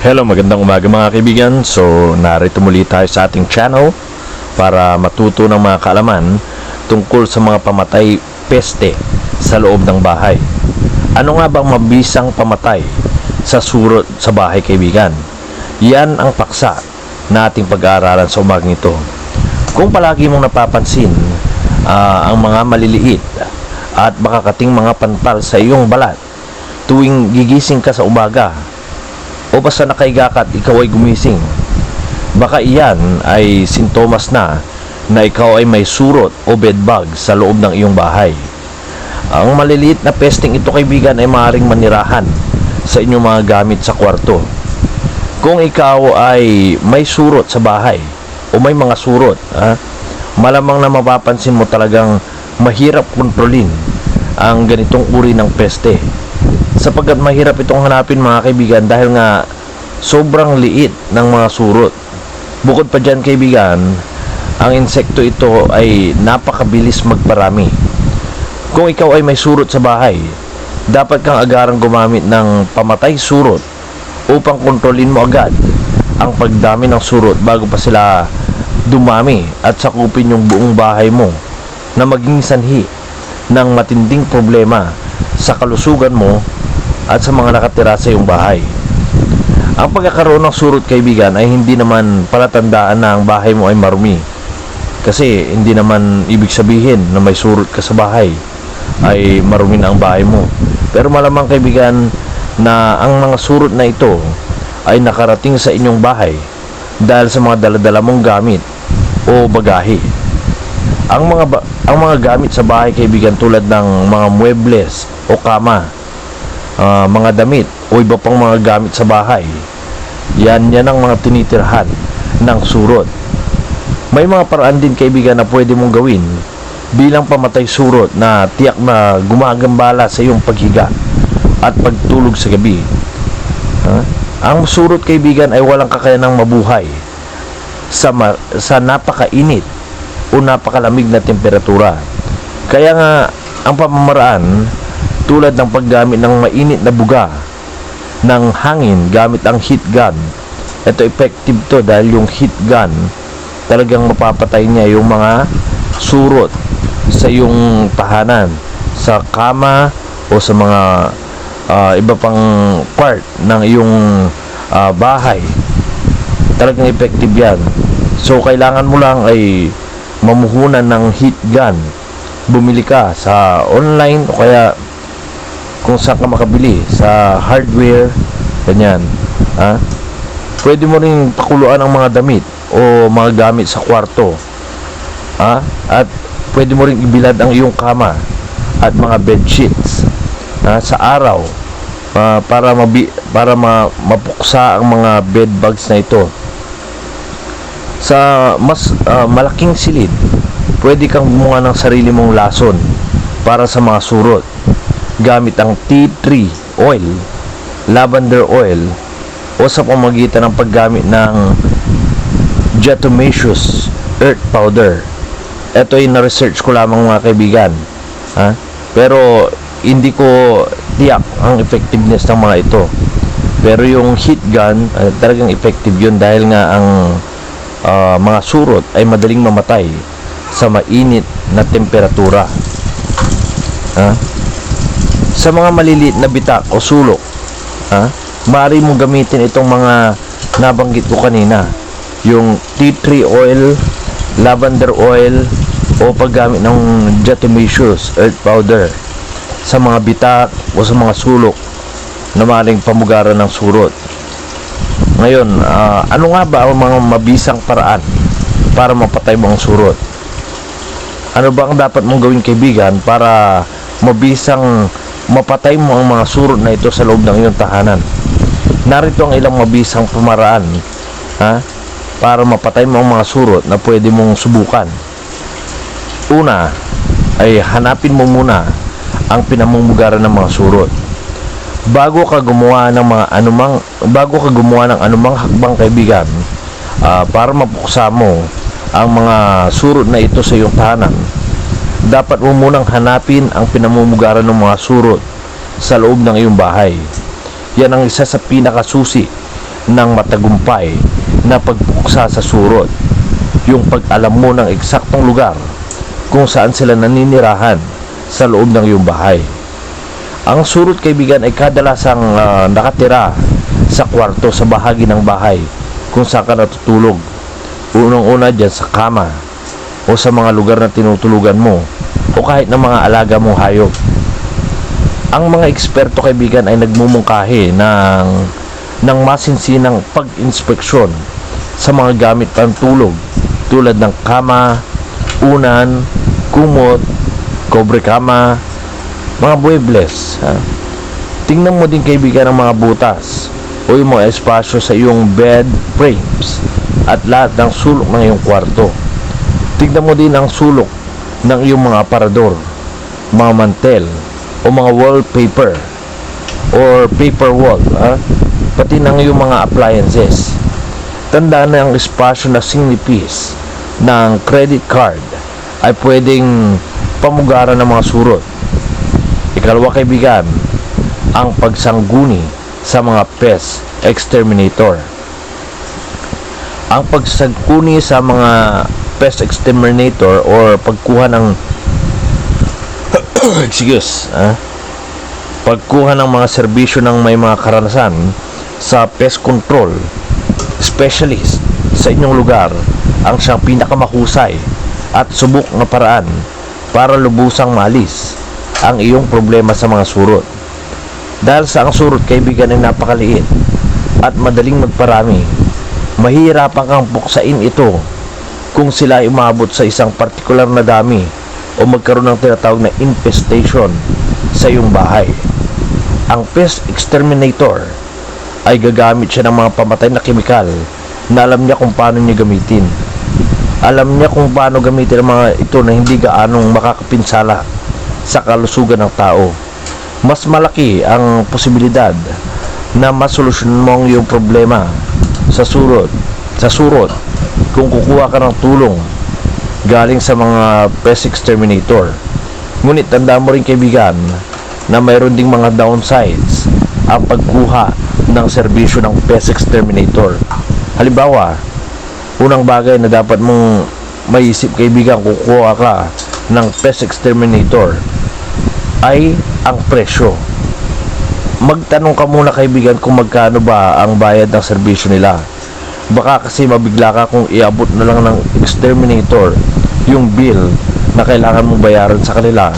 Hello, magandang umaga mga kaibigan. So, narito muli tayo sa ating channel para matuto ng mga kaalaman tungkol sa mga pamatay peste sa loob ng bahay. Ano nga bang mabisang pamatay sa surot sa bahay kaibigan? Yan ang paksa na ating pag-aaralan sa umagang ito. Kung palagi mong napapansin ah, ang mga maliliit at makakating mga pantal sa iyong balat tuwing gigising ka sa umaga o basta nakahiga ka at ikaw ay gumising. Baka iyan ay sintomas na na ikaw ay may surot o bedbug sa loob ng iyong bahay. Ang maliliit na pesting ito kaibigan ay maaaring manirahan sa inyong mga gamit sa kwarto. Kung ikaw ay may surot sa bahay o may mga surot, ha, malamang na mapapansin mo talagang mahirap kontrolin ang ganitong uri ng peste sapagkat mahirap itong hanapin mga kaibigan dahil nga sobrang liit ng mga surot. Bukod pa dyan kaibigan, ang insekto ito ay napakabilis magparami. Kung ikaw ay may surot sa bahay, dapat kang agarang gumamit ng pamatay surot upang kontrolin mo agad ang pagdami ng surot bago pa sila dumami at sakupin yung buong bahay mo na maging sanhi ng matinding problema sa kalusugan mo at sa mga nakatira sa iyong bahay. Ang pagkakaroon ng surot kaibigan ay hindi naman palatandaan na ang bahay mo ay marumi. Kasi hindi naman ibig sabihin na may surot ka sa bahay ay marumi na ang bahay mo. Pero malamang kaibigan na ang mga surot na ito ay nakarating sa inyong bahay dahil sa mga daladala mong gamit o bagahe. Ang mga ba- ang mga gamit sa bahay kaibigan tulad ng mga muebles o kama ah, mga damit o iba pang mga gamit sa bahay. Yan, yan ang mga tinitirhan ng surot. May mga paraan din kaibigan na pwede mong gawin bilang pamatay surot na tiyak na gumagambala sa iyong paghiga at pagtulog sa gabi. Ha? Ang surot kaibigan ay walang kakayanang mabuhay sa, ma- sa napakainit o napakalamig na temperatura. Kaya nga ang pamamaraan tulad ng paggamit ng mainit na buga ng hangin gamit ang heat gun. Ito effective to dahil yung heat gun talagang mapapatay niya yung mga surot sa yung tahanan, sa kama o sa mga ah, iba pang part ng iyong ah, bahay. Talagang effective yan. So kailangan mo lang ay mamuhunan ng heat gun. Bumili ka sa online o kaya kung saan ka makabili sa hardware ganyan ha? Pwede mo ring pakuluan ang mga damit o mga gamit sa kwarto ha? At pwede mo ring ibilad ang iyong kama at mga bed sheets ha? sa araw ah, para mabi para ma, mapuksa ang mga bed bugs na ito. Sa mas ah, malaking silid pwede kang gumawa ng sarili mong lason para sa mga surot gamit ang tea tree oil, lavender oil, o sa pamagitan ng paggamit ng Jetomaceous earth powder. Ito ay na-research ko lamang mga kaibigan. Ha? Pero hindi ko tiyak ang effectiveness ng mga ito. Pero yung heat gun, ah, talagang effective yun dahil nga ang ah, mga surot ay madaling mamatay sa mainit na temperatura. Ha? Sa mga maliliit na bitak o sulok, ha, maaari mong gamitin itong mga nabanggit ko kanina. Yung tea tree oil, lavender oil, o paggamit ng Jetomaceous earth powder sa mga bitak o sa mga sulok na maaaring pamugaran ng surot. Ngayon, ah, ano nga ba ang mga mabisang paraan para mapatay mo ang surot? Ano ba ang dapat mong gawin kaibigan para mabisang mapatay mo ang mga surot na ito sa loob ng iyong tahanan. Narito ang ilang mabisang pamaraan ha, para mapatay mo ang mga surot na pwede mong subukan. Una, ay hanapin mo muna ang pinamumugaran ng mga surot. Bago ka gumawa ng mga anumang bago ka gumawa ng anumang hakbang kaibigan ah, para mapuksa mo ang mga surot na ito sa iyong tahanan, dapat mo munang hanapin ang pinamumugaran ng mga surot sa loob ng iyong bahay. Yan ang isa sa pinakasusi ng matagumpay na pagbuksa sa surot. Yung pag-alam mo ng eksaktong lugar kung saan sila naninirahan sa loob ng iyong bahay. Ang surot kaibigan ay kadalasang ah, nakatira sa kwarto sa bahagi ng bahay kung saan ka natutulog. Unang-una dyan sa kama o sa mga lugar na tinutulugan mo o kahit ng mga alaga mong hayop. Ang mga eksperto kaibigan ay nagmumungkahi ng ng masinsinang pag-inspeksyon sa mga gamit pantulog tulad ng kama, unan, kumot, kobre kama, mga muebles. Ha? Tingnan mo din kaibigan ang mga butas o yung mga espasyo sa iyong bed frames at lahat ng sulok ng iyong kwarto. Tignan mo din ang sulok ng iyong mga aparador, mga mantel, o mga wallpaper or paper wall, ha? pati ng iyong mga appliances. Tandaan na ang espasyo na sinipis ng credit card ay pwedeng pamugaran ng mga surot. Ikalawa kaibigan, ang pagsangguni sa mga pest exterminator. Ang pagsangguni sa mga pest exterminator or pagkuha ng excuse, ah, pagkuha ng mga serbisyo ng may mga karanasan sa pest control specialist sa inyong lugar ang siyang pinakamahusay at subok na paraan para lubusang malis ang iyong problema sa mga surot. Dahil sa ang surot kaibigan ay napakaliit at madaling magparami, mahihirapan kang buksain ito kung sila ay umabot sa isang partikular na dami o magkaroon ng tinatawag na infestation sa iyong bahay. Ang pest exterminator ay gagamit siya ng mga pamatay na kemikal na alam niya kung paano niya gamitin. Alam niya kung paano gamitin ang mga ito na hindi gaanong makakapinsala sa kalusugan ng tao. Mas malaki ang posibilidad na masolusyon mo ang iyong problema sa surot, sa surot kung kukuha ka ng tulong galing sa mga pest exterminator. Ngunit tandaan mo rin kaibigan na mayroon ding mga downsides ang pagkuha ng serbisyo ng pest exterminator. Halimbawa, unang bagay na dapat mong maisip kaibigan kukuha ka ng pest exterminator ay ang presyo. Magtanong ka muna kaibigan kung magkano ba ang bayad ng serbisyo nila. Baka kasi mabigla ka kung iabot na lang ng exterminator yung bill na kailangan mong bayaran sa kanila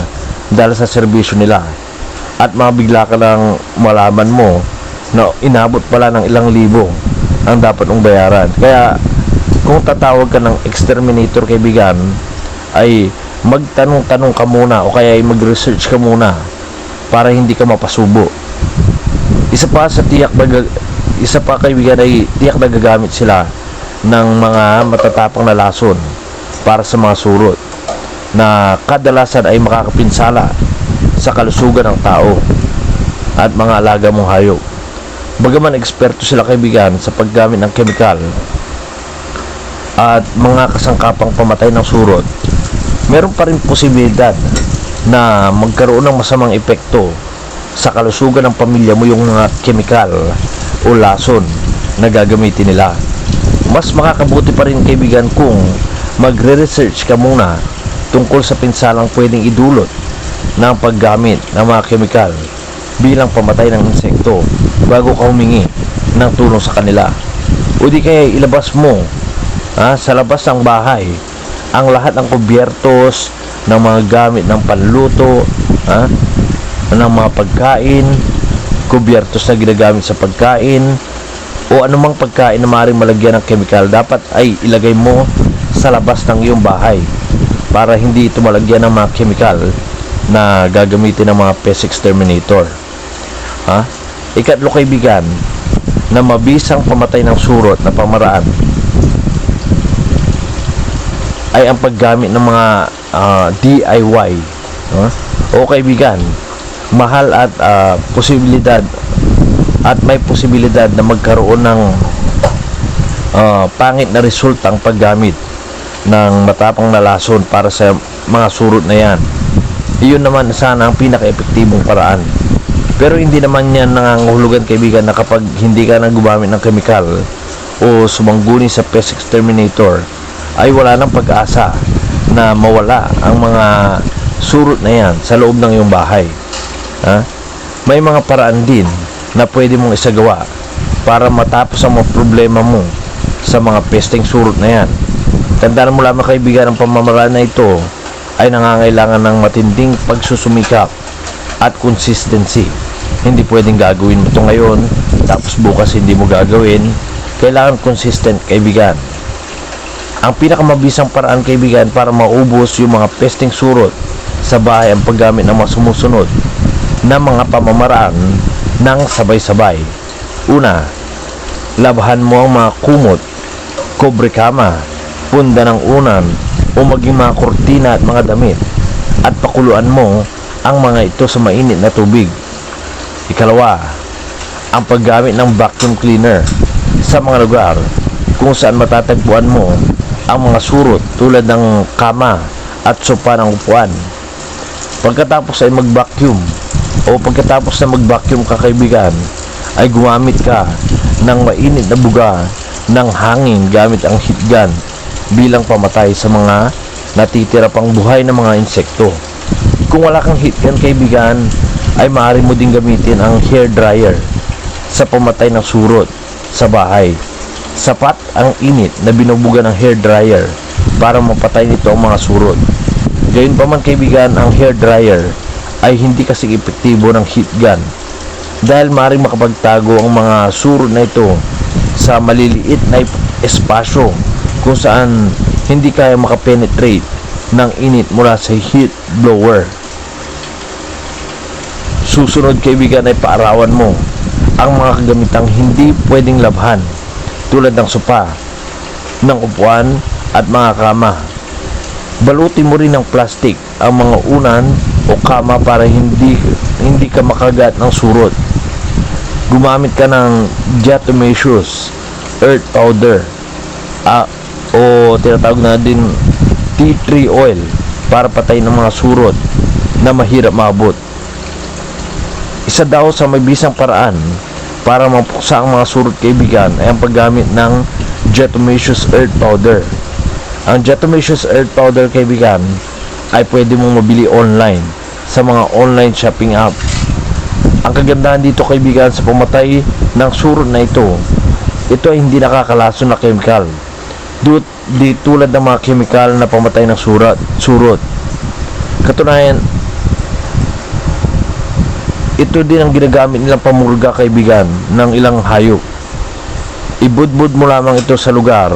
dahil sa serbisyo nila. At mabigla ka lang malaman mo na inabot pala ng ilang libo ang dapat mong bayaran. Kaya kung tatawag ka ng exterminator kaibigan ay magtanong-tanong ka muna o kaya ay mag-research ka muna para hindi ka mapasubo. Isa pa sa tiyak na isa pa kaibigan ay tiyak na gagamit sila ng mga matatapang na lason para sa mga surot na kadalasan ay makakapinsala sa kalusugan ng tao at mga alaga mong hayop. Bagaman eksperto sila kaibigan sa paggamit ng kemikal at mga kasangkapang pamatay ng surot, meron pa rin posibilidad na magkaroon ng masamang epekto sa kalusugan ng pamilya mo yung mga kemikal o lason na gagamitin nila. Mas makakabuti pa rin kaibigan kung magre-research ka muna tungkol sa pinsalang pwedeng idulot ng paggamit ng mga kemikal bilang pamatay ng insekto bago ka humingi ng tulong sa kanila. O di kaya ilabas mo ha, sa labas ng bahay ang lahat ng kubyertos ng mga gamit ng panluto ha, ng mga pagkain kubyertos na ginagamit sa pagkain o anumang pagkain na maaaring malagyan ng chemical dapat ay ilagay mo sa labas ng iyong bahay para hindi ito malagyan ng mga chemical na gagamitin ng mga pest exterminator ha? ikatlo kaibigan na mabisang pamatay ng surot na pamaraan ay ang paggamit ng mga ah, DIY no? o kaibigan mahal at ah, posibilidad at may posibilidad na magkaroon ng ah, pangit na resulta ang paggamit ng matapang na lason para sa mga surot na yan iyon naman sana ang pinaka-epektibong paraan Pero hindi naman yan nangangahulugan kaibigan na kapag hindi ka na gumamit ng kemikal o sumangguni sa pest exterminator ay wala nang pag-asa na mawala ang mga surot na yan sa loob ng iyong bahay. Ha? May mga paraan din na pwede mong isagawa para matapos ang mga problema mo sa mga pesting surot na yan. Tandaan mo lamang kaibigan ang pamamaraan na ito ay nangangailangan ng matinding pagsusumikap at consistency. Hindi pwedeng gagawin mo ito ngayon, tapos bukas hindi mo gagawin. Kailangan consistent, kaibigan. Ang pinakamabisang paraan, kaibigan, para maubos yung mga pesting surot sa bahay ang paggamit ng mga sumusunod na mga pamamaraan ng sabay-sabay. Una, labahan mo ang mga kumot, kobre kama, punda ng unan, o maging mga kortina at mga damit at pakuluan mo ang mga ito sa mainit na tubig. Ikalawa, ang paggamit ng vacuum cleaner sa mga lugar kung saan matatagpuan mo ang mga surot tulad ng kama at sopa ng upuan. Pagkatapos ay mag-vacuum o pagkatapos na mag-vacuum ka kaibigan ay gumamit ka ng mainit na buga ng hangin gamit ang heat gun bilang pamatay sa mga natitira pang buhay ng mga insekto. Kung wala kang heat gun kaibigan, ay maaari mo din gamitin ang hair dryer sa pamatay ng surot sa bahay. Sapat ang init na binubuga ng hair dryer para mapatay nito ang mga surot. Gayun pa man kaibigan, ang hair dryer ay hindi kasi epektibo ng heat gun dahil maaaring makapagtago ang mga surot na ito sa maliliit na espasyo kung saan hindi kaya makapenetrate ng init mula sa heat blower. Susunod kaibigan ay paarawan mo ang mga kagamitang hindi pwedeng labhan tulad ng sopa, ng upuan at mga kama. Balutin mo rin ng plastic ang mga unan o kama para hindi hindi ka makagat ng surot. Gumamit ka ng diatomaceous earth powder ah, o tinatawag na din tea tree oil para patay ng mga surot na mahirap maabot. Isa daw sa mabisang paraan para mapuksa ang mga surot kaibigan ay ang paggamit ng diatomaceous earth powder. Ang diatomaceous earth powder kaibigan ay pwede mong mabili online sa mga online shopping app. Ang kagandahan dito kaibigan sa pumatay ng surot na ito, ito ay hindi nakakalason na chemical. Dut, di tulad ng mga chemical na pamatay ng surat, surot. Katunayan, ito din ang ginagamit nilang pamurga kaibigan ng ilang hayop. Ibudbud mo lamang ito sa lugar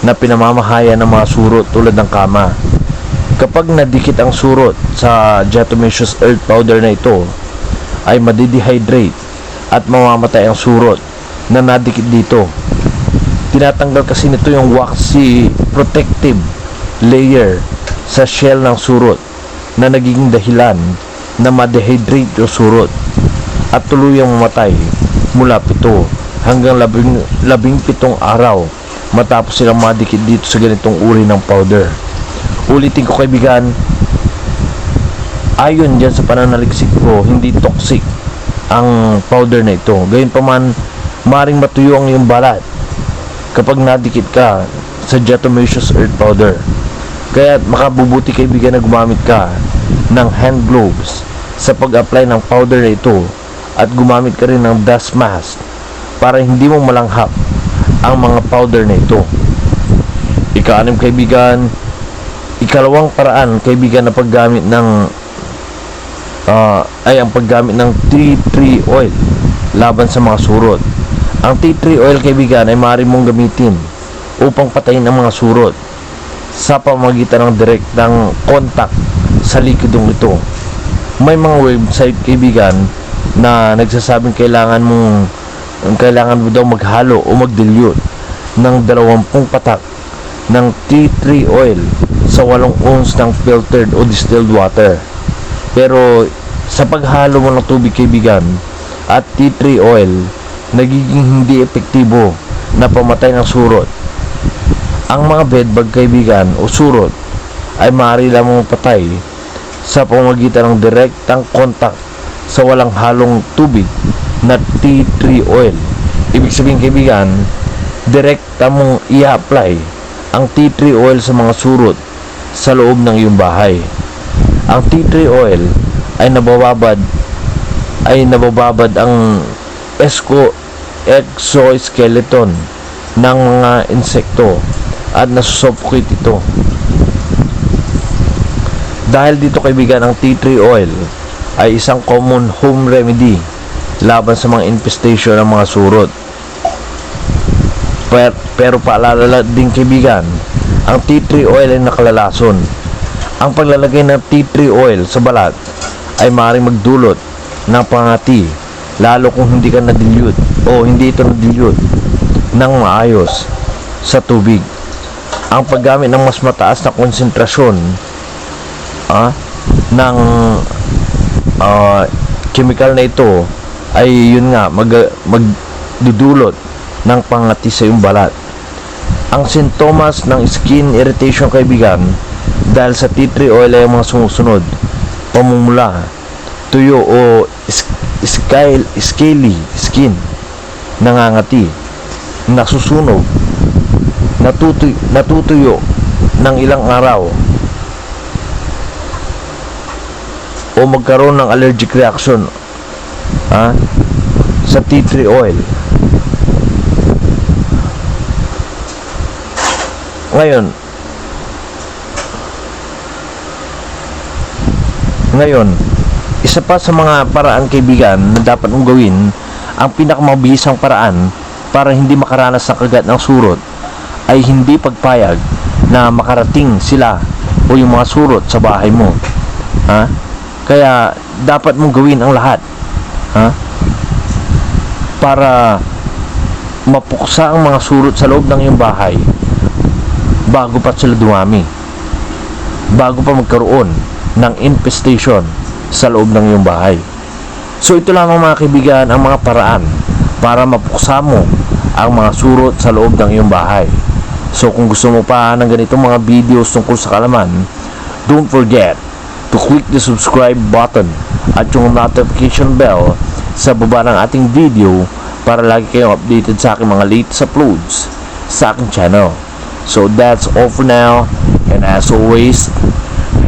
na pinamamahaya ng mga surot tulad ng kama. Kapag nadikit ang surot sa diatomaceous earth powder na ito, ay madidehydrate at mamamatay ang surot na nadikit dito. Tinatanggal kasi nito yung waxy protective layer sa shell ng surot na nagiging dahilan na ma-dehydrate yung surot at tuluyang mamatay mula pito hanggang labing, labing pitong araw matapos silang madikit dito sa ganitong uri ng powder. Ulitin ko kaibigan, ayon dyan sa pananaliksik ko, hindi toxic ang powder na ito. Gayun pa man, maring matuyo ang iyong balat kapag nadikit ka sa diatomaceous earth powder. Kaya makabubuti kaibigan na gumamit ka ng hand gloves sa pag-apply ng powder na ito at gumamit ka rin ng dust mask para hindi mo malanghap ang mga powder na ito. Ika-anim kaibigan, ikalawang paraan kaibigan na paggamit ng ah, ay ang paggamit ng tea tree oil laban sa mga surot. Ang tea tree oil kaibigan ay maaari mong gamitin upang patayin ang mga surot sa pamamagitan ng direktang contact sa likidong ito. May mga website kaibigan na nagsasabing kailangan mong kailangan mo daw maghalo o mag-dilute ng 20 patak ng tea tree oil sa 8 ounce ng filtered o distilled water. Pero sa paghalo mo ng tubig kaibigan at tea tree oil, nagiging hindi epektibo na pamatay ng surot. Ang mga bedbug kaibigan o surot ay maaari lamang patay sa pamamagitan ng direktang kontak sa walang halong tubig na tea tree oil. Ibig sabihin kaibigan, direkta mong i-apply ang tea tree oil sa mga surot sa loob ng iyong bahay. Ang tea tree oil ay nabababad ay nabababad ang esco exoskeleton ng mga insekto at nasusuffocate ito. Dahil dito kaibigan ang tea tree oil ay isang common home remedy laban sa mga infestation ng mga surot. Per, pero paalala din kaibigan, ang tea tree oil ay nakalalason. Ang paglalagay ng tea tree oil sa balat ay maaaring magdulot ng pangati lalo kung hindi ka na-dilute o hindi ito na-dilute ng maayos sa tubig. Ang paggamit ng mas mataas na konsentrasyon ah, ng ah, chemical na ito ay yun nga mag, magdudulot ng pangati sa iyong balat. Ang sintomas ng skin irritation kaibigan dahil sa tea tree oil ay mga sumusunod. Pamumula tuyo o scaly skin nangangati nasusunog natutuy, natutuyo ng ilang araw o magkaroon ng allergic reaction ha, sa tea tree oil ngayon. Ngayon isa pa sa mga paraan kaibigan na dapat mong gawin ang pinakamabisang paraan para hindi makaranas ng kagat ng surot ay hindi pagpayag na makarating sila o yung mga surot sa bahay mo. Ha? Kaya dapat mong gawin ang lahat. Ha? Para mapuksa ang mga surot sa loob ng iyong bahay bago pa sila dumami bago pa magkaroon ng infestation sa loob ng iyong bahay. So ito lamang mga kaibigan ang mga paraan para mapuksa mo ang mga surot sa loob ng iyong bahay. So kung gusto mo pa ng ganitong mga videos tungkol sa kalaman, don't forget to click the subscribe button at yung notification bell sa baba ng ating video para lagi kayong updated sa aking mga latest uploads sa aking channel. So that's all for now and as always,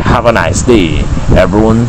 have a nice day everyone